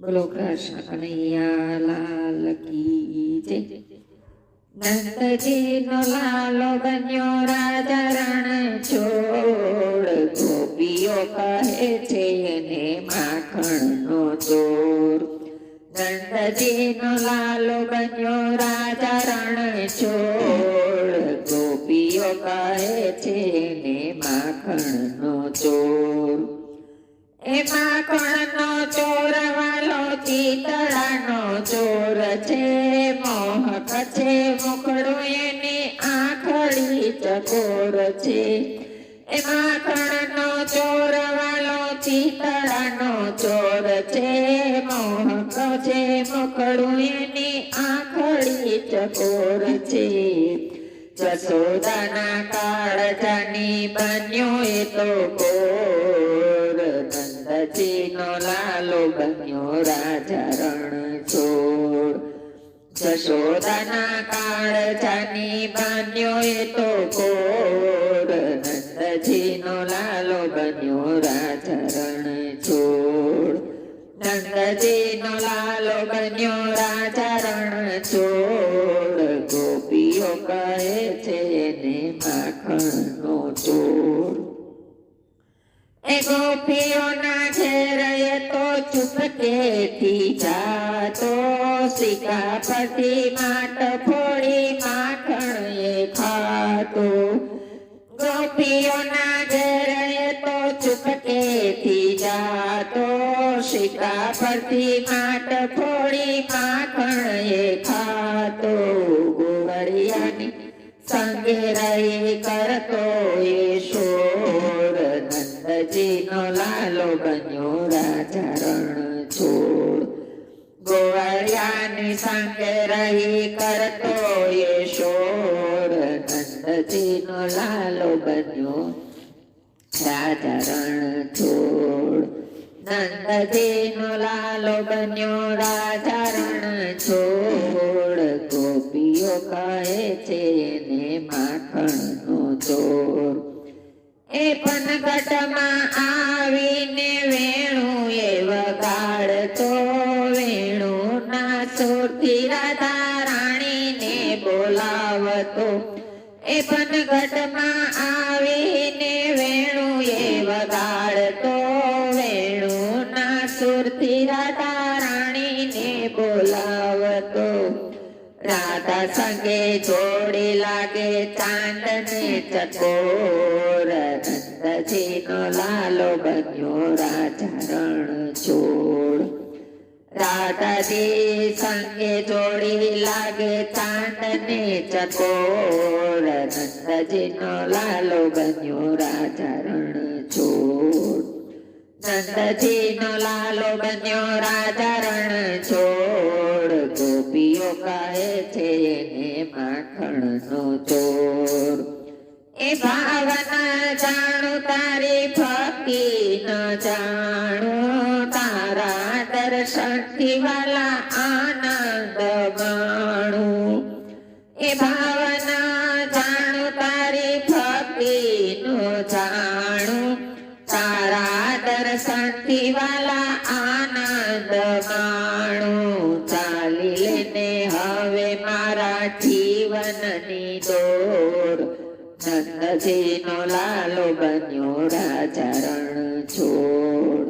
બોલો કૃષ્ણ કનૈયા, લાલ કી જય. નંદજીનો લાલો બન્યો રાજા રણ છોડ, ગોપીઓ કહે છે એને માખણનો ચોર. નંદજીનો લાલો બન્યો રાજા રણ છોડ, ગોપીઓ કહે છે એને માખણનો ચોર. એ માખણનો ચોર વાલો ચોર છે, મોહક છે, મુખડું એની આંખડી ચકોર છે. એ માખણનો ચોર વાલો ચિતળાનો ચોર છે, મોહક છે, મુખડું એની આંખડી ચકોર છે. જસોદાના કાળજાની બન્યો એ તો કોર. નંદજીનો લાલો બન્યો રાજા રણ છોડ. જશોદાના કાળજાની બન્યો એ તો કોર નંદજીનો લાલો બન્યો રાજા રણ છોડ. નંદજીનો લાલો બન્યો રાજા રણ છોડ. ગોપીઓ કહે છે ને માખણનો ચોર એ ગોપીઓના ઘેરએ તો ચૂપકેથી જાતો. સિકા પરથી માટ ફોડી માખણ એ ખાતો. ગોપીઓના ઘેરએ તો ચૂપકેથી સંગે રહી કરતો એ શોર. નંદજીનો લાલો બન્યો રાજા રણ છોડ. ગોવળિયાની સંગે રહી કરતો એ શોર. નંદજીનો લાલો બન્યો રાજા રણ છોડ. નંદજીનો લાલો બન્યો રાજા રણ છોડ. ગોપીઓ કહે છે એને માખણનો ચોર એ પનગટમાં આવીને વેણું એ વગાડતો. વેણું ના સુરથી રાધા રાણીને બોલાવતો. એ પનગટમાં આવીને વેણું એ વગાડતો. વેણું ના સુરથી રાધા રાધા સંગે જોડી લાગે, ચાંદને ચકોર. નંદજીનો લાલો બન્યો રાજા રણ છોડ રાધાજી સંગે જોડી લાગે, ચાંદને ચકોર. નંદજીનો લાલો બન્યો રાજા રણ છોડ નંદજીનો લાલો બન્યો રાજા રણ છોડ ગોપીઓ છે છે માખણ નો ચોર. એ ભાવના જાણો, તારી ફકી ન જાણો. તારા દર્શનથી વાલા આનંદ માણું. એ ભાવના જાણું, તારી ફકી નું જાણો. તારા દર્શનથી વાલા આનંદ નંદજીનો લાલો બન્યો રાજારણ છોડ.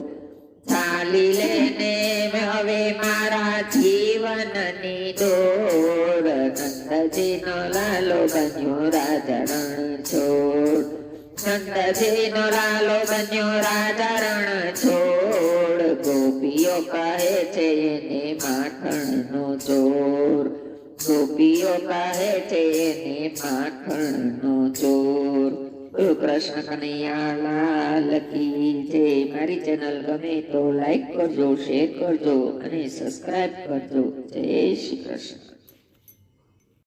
ચાલી લેને હવે મારા જીવનની દોર નંદજીનો લાલો બન્યો રાજા રણ છોડ નંદજીનો લાલો બન્યો રાજા રણ છોડ. ગોપીઓ કહે છે એને માખણનો ચોર. ગોપીઓ કહે છે એને માખણનો ચોર. કૃષ્ણ કનૈયા લાલ કી જય મારી ચેનલ ગમે તો લાઈક કરજો શેર કરજો અને સબસ્ક્રાઇબ કરજો. જય શ્રી કૃષ્ણ.